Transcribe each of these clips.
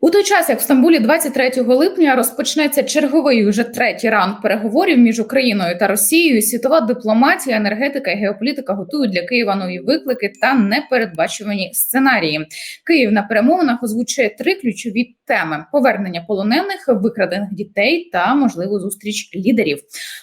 У той час, як в Стамбулі 23 липня розпочнеться черговий уже третій раунд переговорів між Україною та Росією, світова дипломатія, енергетика і геополітика готують для Києва нові виклики та непередбачувані сценарії. Київ на перемовинах озвучує три ключові теми: повернення полонених, викрадених дітей та можливу зустріч лідерів.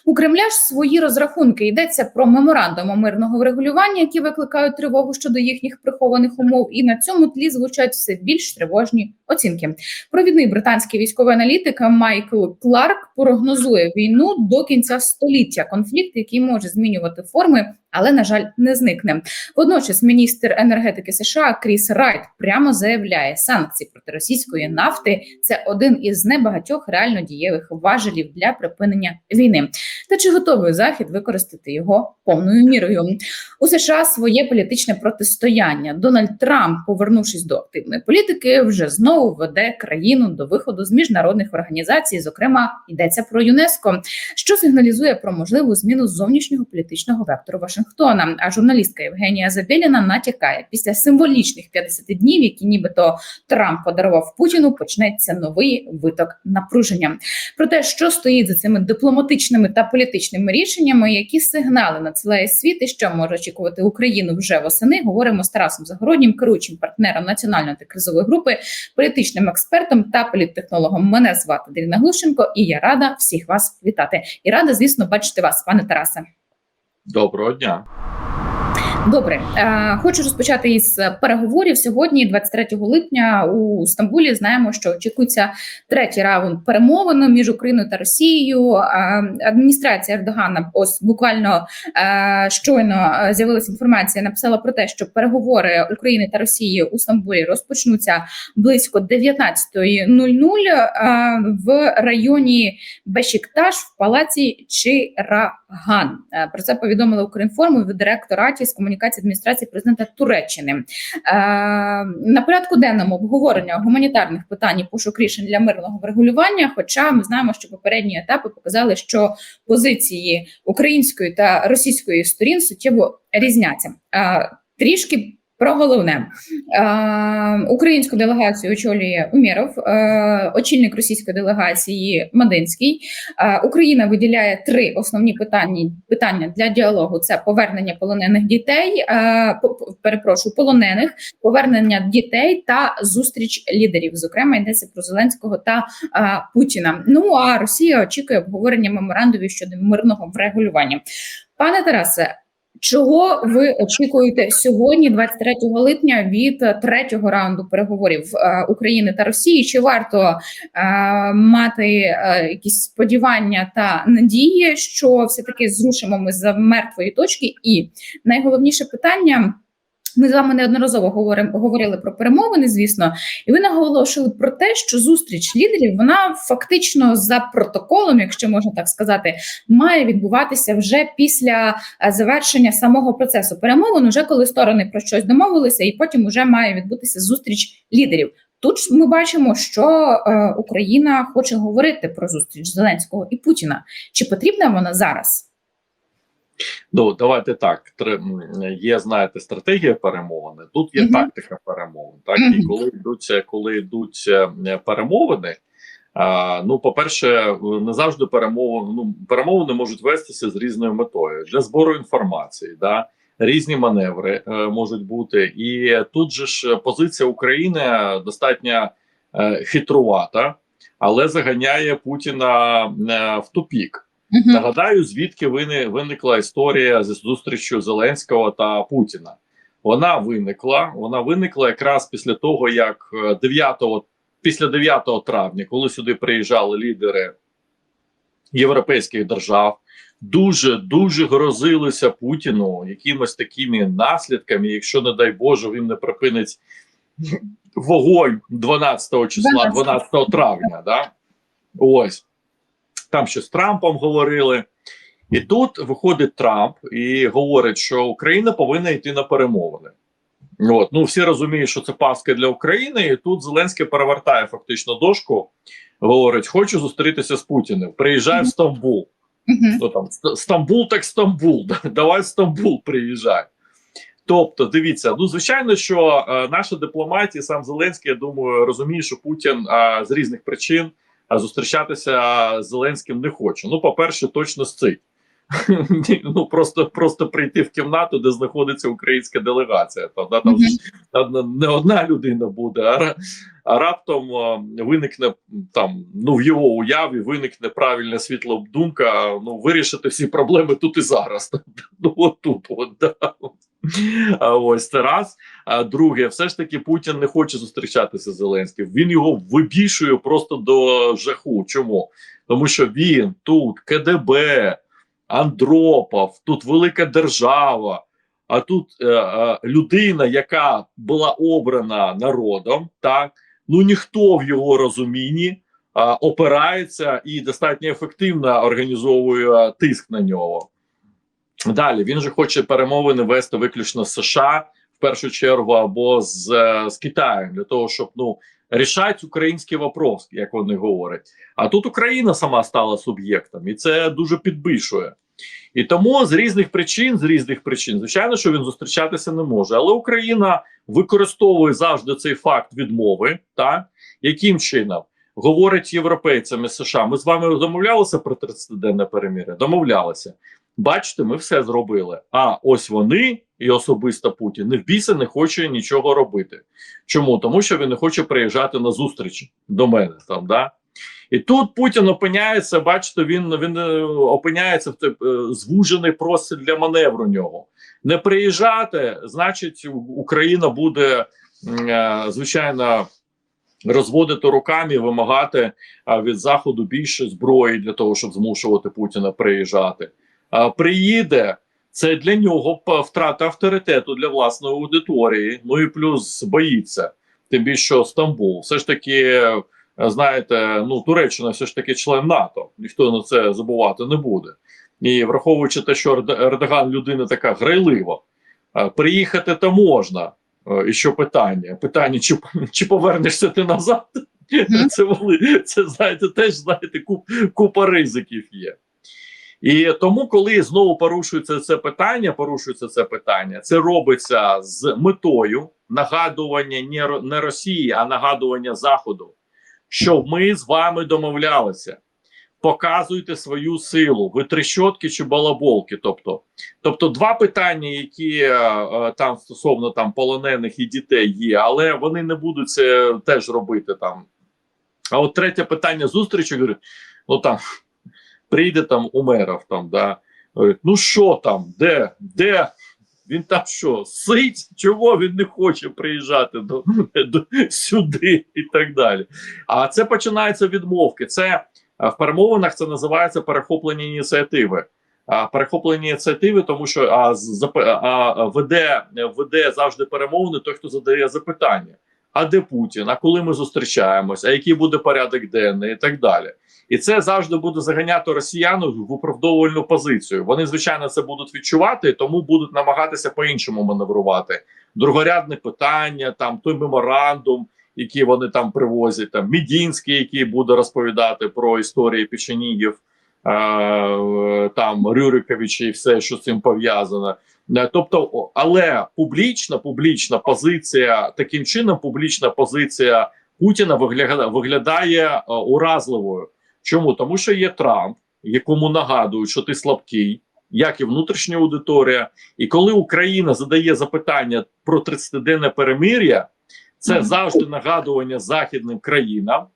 У Кремля ж свої розрахунки йдеться про меморандум мирного врегулювання, які викликають тривогу щодо їхніх прихованих умов. І на цьому тлі звучать все більш тривожні оцінки. Провідний британський військовий аналітик Майкл Кларк прогнозує війну до кінця століття. Конфлікт, який може змінювати форми, але на жаль не зникне. Водночас, міністр енергетики США Кріс Райт прямо заявляє, санкції проти російської нафти це один із небагатьох реально дієвих важелів для припинення війни. Та чи готовий захід використати його повною мірою? У США своє політичне протистояння. Дональд Трамп, повернувшись до активної політики, вже знову веде країну до виходу з міжнародних організацій. Зокрема, йдеться про ЮНЕСКО, що сигналізує про можливу зміну зовнішнього політичного вектору Вашингтона. А журналістка Євгенія Забєліна натякає після символічних 50 днів, які нібито Трамп подарував Путіну, почнеться новий виток напруження. Про те, що стоїть за цими дипломатичними та політичними рішеннями, які сигнали надсилає світ і що може очікувати Україну вже восени. Говоримо з Тарасом Загороднім, керуючим партнером національної антикризової групи, політичним експертом та політтехнологом. Мене звати Даріна Глушенко, і я рада всіх вас вітати. І рада, звісно, бачити вас, пане Тарасе. Доброго дня. Добре, е, хочу розпочати із переговорів сьогодні, 23 липня, у Стамбулі. Знаємо, що очікується третій раунд перемовин між Україною та Росією. Е, адміністрація Ердогана, ось буквально е, щойно з'явилася інформація. Написала про те, що переговори України та Росії у Стамбулі розпочнуться близько 19.00 е, в районі Бешікташ в палаці Чираган. Е, Про це повідомили Укрінформу від директораті з комунікації адміністрації президента Туреччини. Е, на порядку денному обговорення гуманітарних питань і пошук рішень для мирного врегулювання. Хоча ми знаємо, що попередні етапи показали, що позиції української та російської сторін суттєво різняться. Е, Трішки про головне е, українську делегацію очолює Умєров, е, очільник російської делегації Мадинський. Е, Україна виділяє три основні питання питання для діалогу: це повернення полонених дітей, перепрошую, полонених, повернення дітей та зустріч лідерів. Зокрема, йдеться про Зеленського та Путіна. Ну а Росія очікує обговорення меморандумів щодо мирного врегулювання. Пане Тарасе. Чого ви очікуєте сьогодні, 23 липня, від е, третього раунду переговорів е, України та Росії? Чи варто е, мати якісь сподівання та надії, що все таки зрушимо ми з мертвої точки? І найголовніше питання. Ми з вами неодноразово говоримо говорили про перемовини, звісно, і ви наголошували про те, що зустріч лідерів вона фактично за протоколом, якщо можна так сказати, має відбуватися вже після е, завершення самого процесу перемовин, уже коли сторони про щось домовилися, і потім вже має відбутися зустріч лідерів. Тут ми бачимо, що е, Україна хоче говорити про зустріч Зеленського і Путіна. Чи потрібна вона зараз? Ну давайте так. Є, знаєте, стратегія перемовини. Тут є Мгм. тактика перемовин. Так і коли йдуться, коли йдуть е, перемовини. А, ну, по-перше, не завжди перемовини ну, перемовини можуть вестися з різною метою для збору інформації. Да? Різні маневри е, можуть бути, і тут же ж позиція України достатньо е, хитрувата, але заганяє Путіна е, в тупік. Нагадаю, звідки виникла історія зі зустрічю Зеленського та Путіна. Вона виникла. Вона виникла якраз після того, як е, 9, після 9 травня, коли сюди приїжджали лідери європейських держав, дуже дуже грозилися Путіну якимось такими наслідками, якщо, не дай Боже, він не припинить вогонь 12 числа, 12 травня. Да? Ось там ще з Трампом говорили. І тут виходить Трамп і говорить, що Україна повинна йти на перемовини. От. Ну, всі розуміють, що це паска для України, і тут Зеленський перевертає фактично дошку, говорить: хочу зустрітися з Путіним. Приїжджай в Стамбул. Мгм. Ну там Стамбул, так Стамбул. Давай в Стамбул приїжджай. Тобто, дивіться, ну звичайно, що е, наша дипломатія, сам Зеленський, я думаю, розуміє, що Путін е, з різних причин зустрічатися з Зеленським не хоче. Ну, по-перше, точно сцить. ну просто просто прийти в кімнату, де знаходиться українська делегація. Та, да, там, Мгм. не одна людина буде, а, а раптом а, виникне там, ну в його уяві виникне правильна світла думка. Ну вирішити всі проблеми тут і зараз. Ну от тут, от, да. Ось це раз. А друге, все ж таки Путін не хоче зустрічатися з Зеленським. Він його вибішує просто до жаху. Чому? Тому що він тут КДБ, Андропов, тут велика держава. А тут е, е, людина, яка була обрана народом, так ну ніхто в його розумінні опирається і достатньо ефективно організовує тиск на нього. Далі він же хоче перемовини вести виключно з США в першу чергу або з, е, з Китаєм для того, щоб ну рішати український вопрос, як вони говорять. А тут Україна сама стала суб'єктом, і це дуже підбишує. І тому з різних причин, з різних причин, звичайно, що він зустрічатися не може. Але Україна використовує завжди цей факт відмови, так яким чином говорить європейцям і США. Ми з вами домовлялися про 30-денне перемір'я? Домовлялися. Бачите, ми все зробили. А ось вони і особисто Путін не в біса не хоче нічого робити. Чому? Тому що він не хоче приїжджати на зустріч до мене там, да. І тут Путін опиняється, бачите, він він е, опиняється в той, е, звужений простір для маневру нього. Не приїжджати, значить, Україна буде е, звичайно розводити руками, вимагати від заходу більше зброї для того, щоб змушувати Путіна приїжджати. Приїде. Це для нього втрата авторитету для власної аудиторії. Ну і плюс боїться. Тим більше що Стамбул. Все ж таки, е, знаєте, ну Туреччина все ж таки член НАТО. Ніхто на це забувати не буде. І враховуючи те, що Ерд- Ердоган людина така грайлива, е, приїхати то можна. Е, І що питання? Питання, чи, чи повернешся ти назад? Це, це знаєте, теж знаєте, куп, купа ризиків є. І тому, коли знову порушується це питання, порушується це питання, це робиться з метою нагадування не, Росії, а нагадування Заходу, що ми з вами домовлялися. Показуйте свою силу, ви трещотки чи балаболки. Тобто, тобто два питання, які е, е, там стосовно там полонених і дітей є, але вони не будуть це теж робити там. А от третє питання зустрічі говорить: ну там прийде там Умеров, там, да, говорить, ну що там, де, де? Він там що, сить? Чого він не хоче приїжджати до, до сюди і так далі. А це починається відмовки. Це в перемовинах це називається перехоплення ініціативи. А, перехоплення ініціативи, тому що а, зап- а, веде, веде завжди перемовини той, хто задає запитання. А де Путін? А коли ми зустрічаємось? А який буде порядок денний і так далі. І це завжди буде заганяти росіян в оправдовувальну позицію. Вони, звичайно, це будуть відчувати, тому будуть намагатися по-іншому маневрувати. Другорядне питання, там той меморандум, який вони там привозять, там Мідінський, який буде розповідати про історії печенігів, е, там Рюриковича і все, що з цим пов'язано. Е, Тобто, але публічна, публічна позиція таким чином, публічна позиція Путіна виглядає е, уразливою. Чому? Тому що є Трамп, якому нагадують, що ти слабкий, як і внутрішня аудиторія. І коли Україна задає запитання про 30-денне перемир'я, це завжди нагадування західним країнам,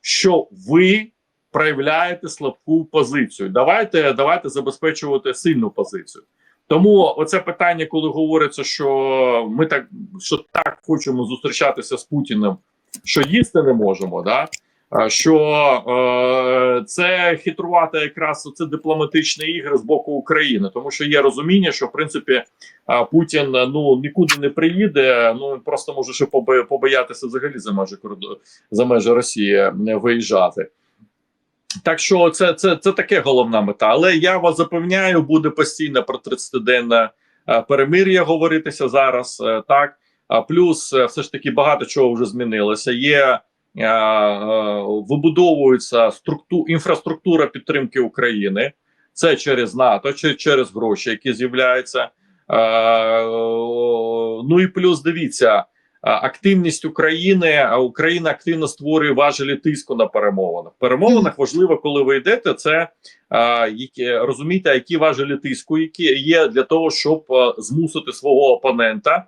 що ви проявляєте слабку позицію. Давайте, давайте забезпечувати сильну позицію. Тому оце питання, коли говориться, що ми так що так хочемо зустрічатися з Путіним, що їсти не можемо, да? Що е, це хитрувати якраз це дипломатичні ігри з боку України, тому що є розуміння, що в принципі Путін ну нікуди не приїде. Ну він просто може ще побо- побоятися взагалі за межі за межі Росії е, виїжджати. Так що це, це, це таке головна мета. Але я вас запевняю, буде постійно про 30-денне е, перемир'я говоритися зараз. Так плюс, все ж таки, багато чого вже змінилося. Є вибудовується структу, інфраструктура підтримки України. Це через НАТО, чи через гроші, які з'являються. ну і плюс дивіться. Активність України, а Україна активно створює важелі тиску на перемовинах. В перемовинах важливо, коли ви йдете, це розумієте, які важелі тиску, які є для того, щоб змусити свого опонента,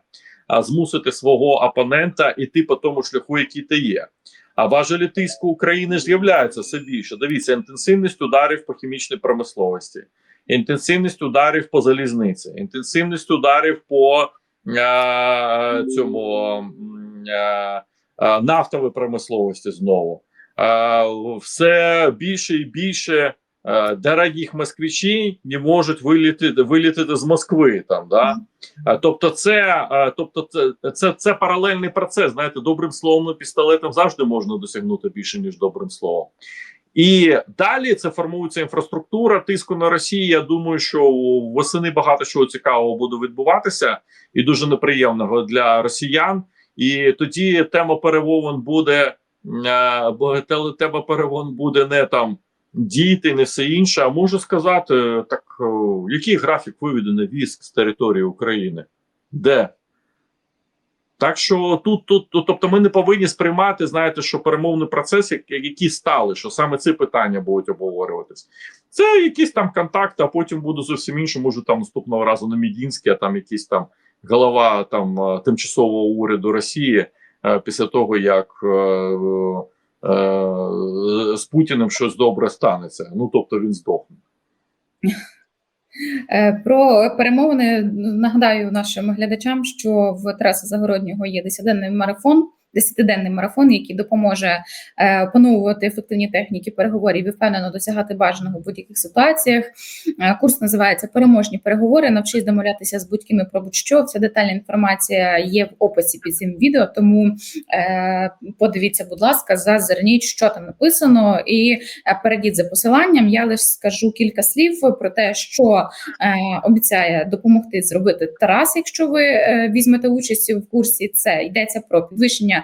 змусити свого опонента іти по тому шляху, який ти є. А важелі тиску України ж все більше. Дивіться, інтенсивність ударів по хімічній промисловості, інтенсивність ударів по залізниці, інтенсивність ударів по а, цьому а, нафтовій промисловості знову. А, все більше і більше дорогих москвичів не можуть вилітити, вилітити з Москви. Там, да? тобто, це, тобто це, це, це паралельний процес. Знаєте, добрим словом, пістолетом завжди можна досягнути більше, ніж добрим словом. І далі це формується інфраструктура тиску на Росію. Я думаю, що восени багато чого цікавого буде відбуватися, і дуже неприємного для росіян. І тоді тема перемовин буде е, тема перемовин буде не там діти, не все інше. А можу сказати, так який графік виведення військ з території України? Де? Так що тут, тут, тобто, ми не повинні сприймати, знаєте, що перемовний процес, які стали, що саме ці питання будуть обговорюватись. Це якісь там контакти, а потім буде зовсім інше. Може там наступного разу не Мідінський, а там якийсь там голова там е, тимчасового уряду Росії е, після того, як е, е, з Путіним щось добре станеться. Ну тобто він здохне. Е, Про перемовини нагадаю нашим глядачам, що в Тараса Загороднього є 10-денний марафон. Десятиденний марафон, який допоможе е, опановувати ефективні техніки переговорів і впевнено досягати бажаного в будь-яких ситуаціях. Е, курс називається Переможні переговори. Навчись домовлятися з будь-ким про будь-що. Вся детальна інформація є в описі під цим відео. Тому е, подивіться, будь ласка, зазирніть, що там написано, і е, перейдіть за посиланням. Я лише скажу кілька слів про те, що е, обіцяє допомогти зробити Тарас, якщо ви е, візьмете участь в курсі. Це йдеться про підвищення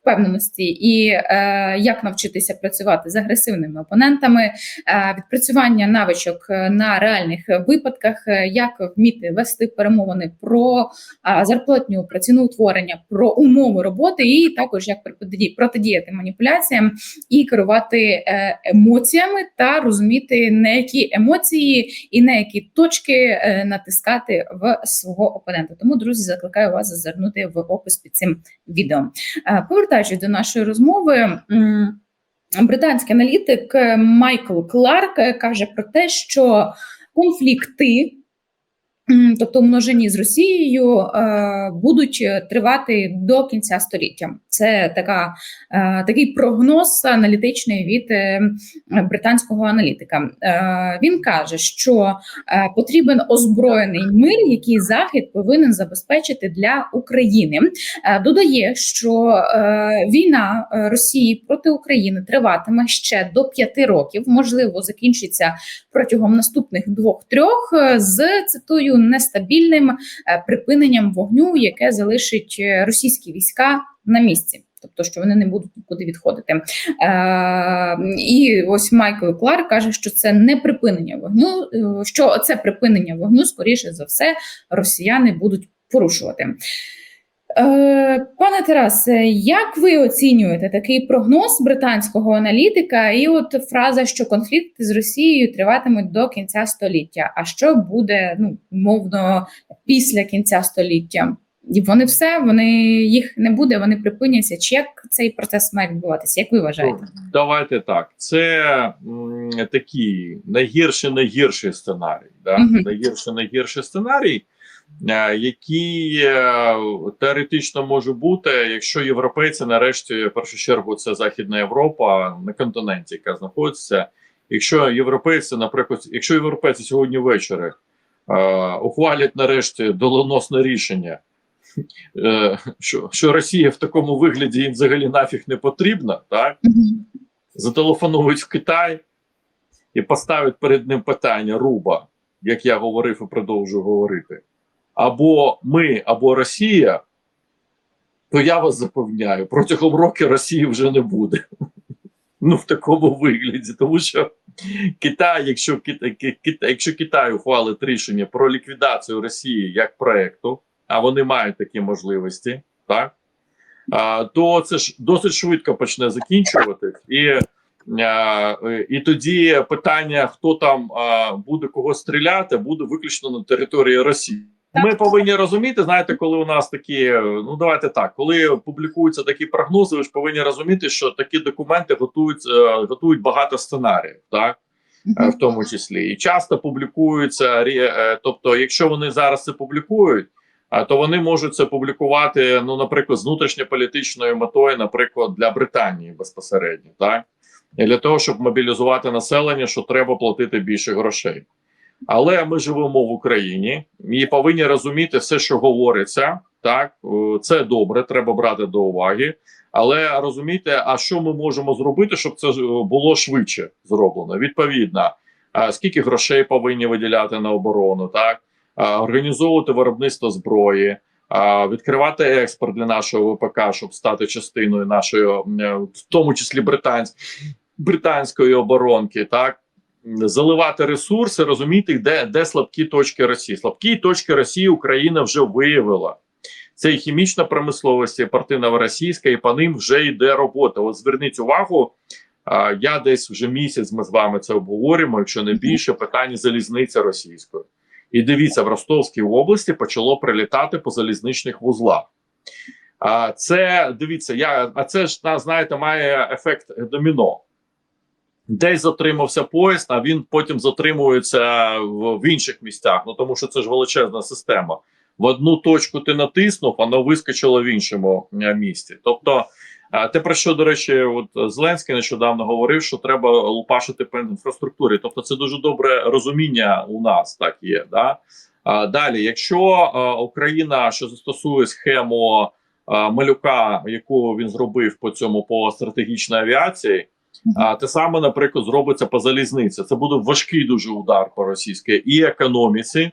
впевненості і е, як навчитися працювати з агресивними опонентами, е, відпрацювання навичок е, на реальних випадках, е, як вміти вести перемовини про е, зарплатню, про ціноутворення, про умови роботи, і також як протидіяти маніпуляціям і керувати е, емоціями та розуміти на які емоції і на які точки натискати в свого опонента. Тому, друзі, закликаю вас зазирнути в опис під цим відео. Е, Повертаючись до нашої розмови. Британський аналітик е, Майкл Кларк е, каже про те, що конфлікти, тобто множині з Росією, е, будуть е, тривати до кінця століття. Це така, е, такий прогноз аналітичний від британського аналітика. Він каже, що потрібен озброєний мир, який Захід повинен забезпечити для України. Додає, що війна Росії проти України триватиме ще до п'яти років. Можливо, закінчиться протягом наступних двох-трьох з цитую нестабільним е, припиненням вогню, яке залишить е, російські війська на місці. Тобто, що вони не будуть нікуди відходити. Е, і ось Майкл Кларк каже, що це не припинення вогню, е, що це припинення вогню, скоріше за все, росіяни будуть порушувати. Е, Пане Тарасе, як ви оцінюєте такий прогноз британського аналітика? І от фраза, що конфлікти з Росією триватимуть до кінця століття. А що буде ну мовно після кінця століття? І вони все, вони їх не буде, вони припиняться. Чи як цей процес має відбуватися? Як ви вважаєте? Давайте так. Це м, такий найгірший найгірший сценарій. Да? Мгм. Найгірший найгірший сценарій, е, який е, теоретично може бути, якщо європейці, нарешті, в першу чергу, це Західна Європа на континенті, яка знаходиться. Якщо європейці, наприклад, якщо європейці сьогодні ввечері е, ухвалять нарешті доленосне рішення, е, що, що Росія в такому вигляді їм взагалі нафіг не потрібна, так? Зателефонують в Китай і поставлять перед ним питання Руба, як я говорив і продовжую говорити. Або ми, або Росія, то я вас запевняю, протягом року Росії вже не буде. Ну, в такому вигляді, тому що Китай, якщо Китай, якщо Китай ухвалить рішення про ліквідацію Росії як проекту, а вони мають такі можливості, так а, то це ж досить швидко почне закінчуватись, і, а, і тоді питання, хто там а, буде кого стріляти, буде виключно на території Росії. Ми повинні розуміти, знаєте, коли у нас такі, ну давайте так, коли публікуються такі прогнози, ви ж повинні розуміти, що такі документи готують, е, готують багато сценаріїв, так? Е, в тому числі, і часто публікуються е, Тобто, якщо вони зараз це публікують, а, то вони можуть це публікувати, ну, наприклад, з внутрішньополітичною метою, наприклад, для Британії безпосередньо, так? І для того, щоб мобілізувати населення, що треба платити більше грошей. Але ми живемо в Україні і повинні розуміти все, що говориться. Так Е, це добре, треба брати до уваги. Але розумієте, а що ми можемо зробити, щоб це е, було швидше зроблено? Відповідно, скільки грошей повинні виділяти на оборону, так організовувати виробництво зброї, відкривати експорт для нашого ВПК, щоб стати частиною нашої, е, в тому числі британсь, британської оборонки, так заливати ресурси, розуміти, де, де слабкі точки Росії. Слабкі точки Росії Україна вже виявила. Це і хімічна промисловість, і партиново-російська, і по ним вже йде робота. От зверніть увагу, я десь вже місяць ми з вами це обговорюємо, якщо не більше, питання залізниці російської. І дивіться, в Ростовській області почало прилітати по залізничних вузлах. А це дивіться, я, а це ж на- знаєте, має ефект доміно. Десь затримався поїзд, а він потім затримується в, в інших місцях. Ну тому що це ж величезна система. В одну точку ти натиснув, воно вискочило в іншому місці. Тобто, те про що, до речі, от Зеленський нещодавно говорив, що треба лупашити по інфраструктурі. Тобто, це дуже добре розуміння у нас так є. Да? Далі, якщо Україна, що застосує схему малюка, яку він зробив по цьому по стратегічній авіації. А те саме, наприклад, зробиться по залізниці. Це буде важкий дуже удар по російській і економіці,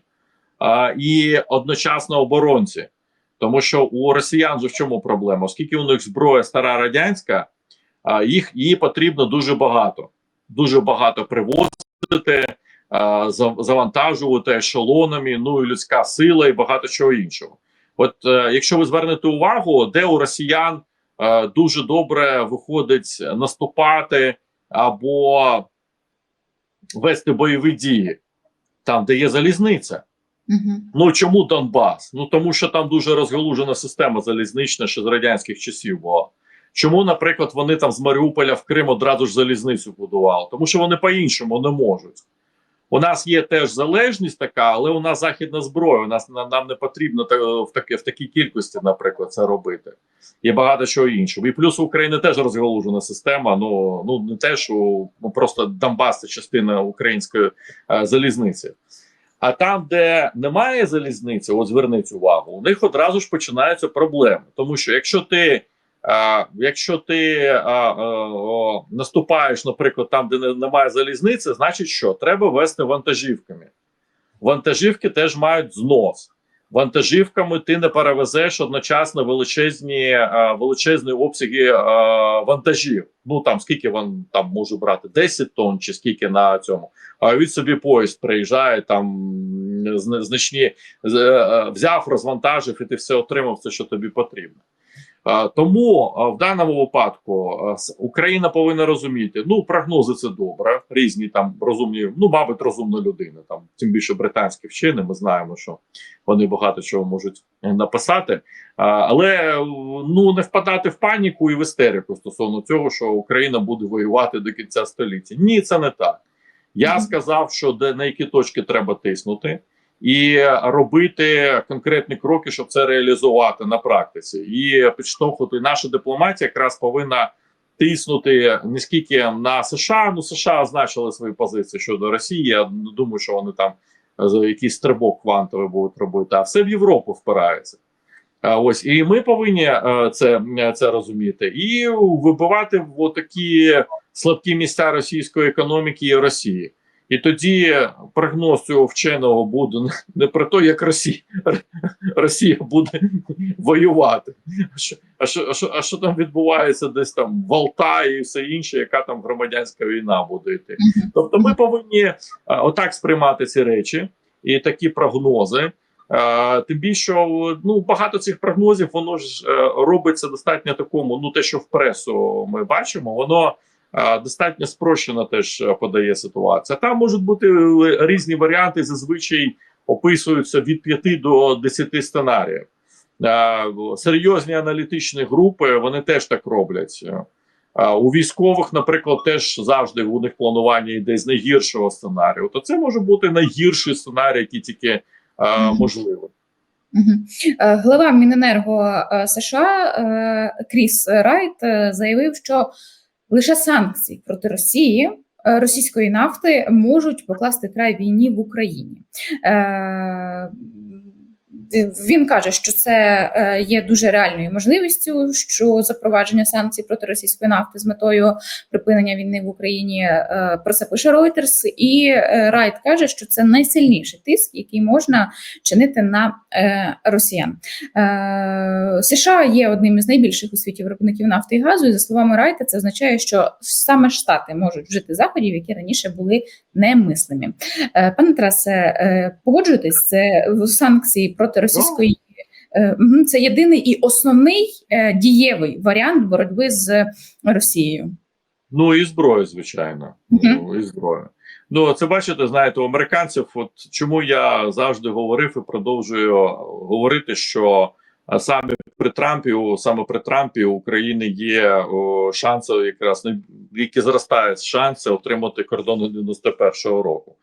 а, і одночасно оборонці. Тому що у росіян в чому проблема? Оскільки у них зброя стара радянська, а, їх її потрібно дуже багато, дуже багато привозити, а, завантажувати ешелонами, ну і людська сила, і багато чого іншого. От е, якщо ви звернете увагу, де у росіян дуже добре виходить наступати або вести бойові дії, там, де є залізниця. Мгм. Ну чому Донбас? Ну тому що там дуже розгалужена система залізнична, ще з радянських часів була. Чому, наприклад, вони там з Маріуполя в Крим одразу ж залізницю будували? Тому що вони по-іншому не можуть. У нас є теж залежність така, але у нас західна зброя. У нас нам, не потрібно в такі, в такій кількості, наприклад, це робити. Є багато чого іншого. І плюс у України теж розгалужена система. Ну ну не те, що ну, просто Донбас це частина української е, залізниці. А там, де немає залізниці, от зверніть увагу, у них одразу ж починаються проблеми. Тому що якщо ти, якщо ти наступаєш, наприклад, там, де немає залізниці, значить що? Треба вести вантажівками. Вантажівки теж мають знос. Вантажівками ти не перевезеш одночасно величезні, величезні обсяги вантажів. Ну там скільки він там може брати 10 тонн, чи скільки на цьому а від собі поїзд приїжджає там значні е, взяв, розвантажив, і ти все отримав, все, що тобі потрібно. А, Тому в даному випадку Україна повинна розуміти: ну, прогнози це добре, різні там розумні, ну, мабуть, розумна людина. Там тим більше британські вчені. Ми знаємо, що вони багато чого можуть е, написати. Але е, ну не впадати в паніку і в істерику стосовно цього, що Україна буде воювати до кінця століття. Ні, це не так. Я сказав, що де на які точки треба тиснути, і робити конкретні кроки, щоб це реалізувати на практиці. І підштовхувати наша дипломатія якраз повинна тиснути не скільки на США. Ну США означили свої позиції щодо Росії. Я не думаю, що вони там е, якийсь стрибок квантовий будуть робити, а все в Європу впирається. Ось і ми повинні е, це, це розуміти і вибивати в такі слабкі місця російської економіки і Росії. І тоді прогноз цього вченого буде не- про те, як Росія, Росія буде воювати. А що, а, що, а, що, а що там відбувається десь там в Алтаї і все інше, яка там громадянська війна буде йти. Тобто ми повинні е, отак сприймати ці речі і такі прогнози. Е, Тим більше ну багато цих прогнозів воно ж е, робиться достатньо такому. Ну те, що в пресу ми бачимо, воно достатньо спрощено теж е, подає ситуація. Там можуть бути е, різні варіанти. Зазвичай описуються від 5 до 10 сценаріїв. Серйозні аналітичні групи вони теж так роблять. Е, У військових, наприклад, теж завжди у них планування йде з найгіршого сценарію. То це може бути найгірший сценарій, який тільки можливий. Глава Міненерго США Кріс Райт заявив, що лише санкції проти Росії. е, Російської нафти можуть покласти край війні в Україні. Він каже, що це е, є дуже реальною можливістю, що запровадження санкцій проти російської нафти з метою припинення війни в Україні. е, Про це пише Reuters. І е, Райт каже, що це найсильніший тиск, який можна чинити на росіян. США є одним із найбільших у світі виробників нафти і газу. І за словами Райта, це означає, що саме штати можуть вжити заходів, які раніше були немислимі. Пане Тарасе, погоджуєтесь, це санкції проти російської. е, Це єдиний і основний е, дієвий варіант боротьби з Росією. Ну і зброю, звичайно. Ну, і зброю. Ну, це бачите, знаєте, у американців. От чому я завжди говорив і продовжую говорити, що саме при Трампі, саме при Трампі у України є о, шанси, якраз не- які зростають шанси отримати кордони 91-го року.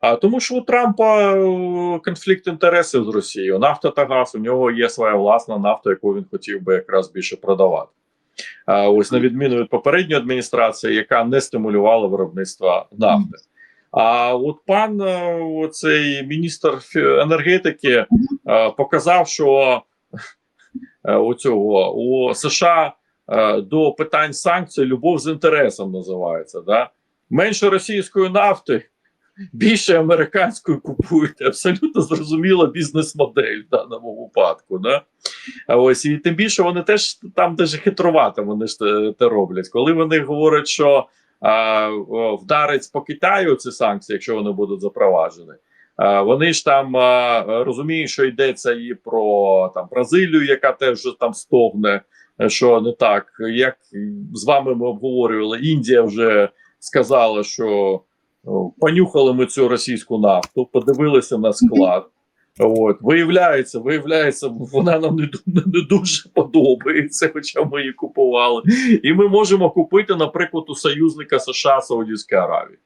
А тому, що у Трампа конфлікт інтересів з Росією, нафта та газ. У нього є своя власна нафта, яку він хотів би якраз більше продавати. А, ось на відміну від попередньої адміністрації, яка не стимулювала виробництво нафти. А от пан цей міністр енергетики е, показав, що у цього у США е, до питань санкцій любов з інтересом називається. Да? Менше російської нафти, більше американської купують. Абсолютно зрозуміла бізнес-модель в даному випадку. Да? Ось і тим більше вони теж там теж хитрувати вони ж те, те роблять. Коли вони говорять, що а, вдарить по Китаю ці санкції, якщо вони будуть запроваджені. А, Вони ж там розуміють, що йдеться і про там Бразилію, яка теж вже там стогне, е, що не так. Як з вами ми обговорювали, Індія вже сказала, що понюхали ми цю російську нафту, подивилися на склад. От виявляється, виявляється, вона нам не, не дуже подобається, хоча ми її купували. І ми можемо купити, наприклад, у союзника США Саудівської Аравії.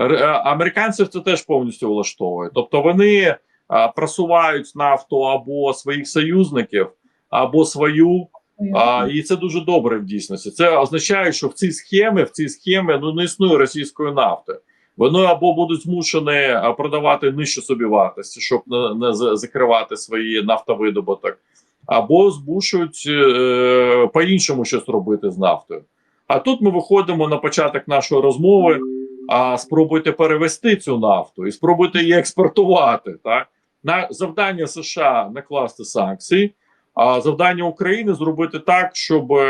Е, Американців це теж повністю влаштовує. Тобто вони а, просувають нафту або своїх союзників, або свою. А, і це дуже добре в дійсності. Це означає, що в цій схемі, в цій схемі ну не існує російської нафти. Вони або будуть змушені продавати нижче собі вартості, щоб не, не за- закривати свої нафтовидобуток, або змушують е, по-іншому щось робити з нафтою. А тут ми виходимо на початок нашої розмови. А спробуйте перевести цю нафту і спробуйте її експортувати. Так на завдання США накласти санкції, а завдання України зробити так, щоб, е,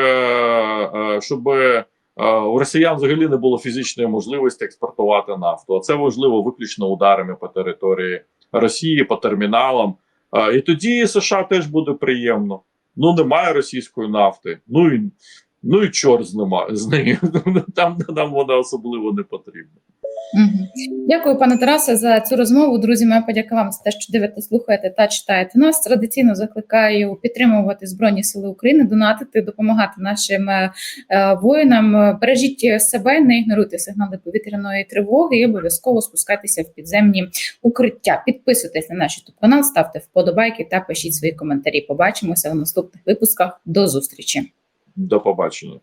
е, щоб е, у росіян взагалі не було фізичної можливості експортувати нафту. А це важливо виключно ударами по території Росії, по терміналам. І тоді США теж буде приємно. Ну немає російської нафти. Ну і ну і чорт з нею. Там нам вона особливо не потрібна. Дякую, пане Тарасе, за цю розмову. Друзі, моя подяка вам за те, що дивитесь, слухаєте та читаєте нас. Традиційно закликаю підтримувати Збройні Сили України, донатити, допомагати нашим е, е, воїнам. Бережіть себе, не ігноруйте сигнали повітряної тривоги і обов'язково спускайтеся в підземні укриття. Підписуйтесь на наш youtube канал, ставте вподобайки та пишіть свої коментарі. Побачимося в наступних випусках. До зустрічі. До побачення.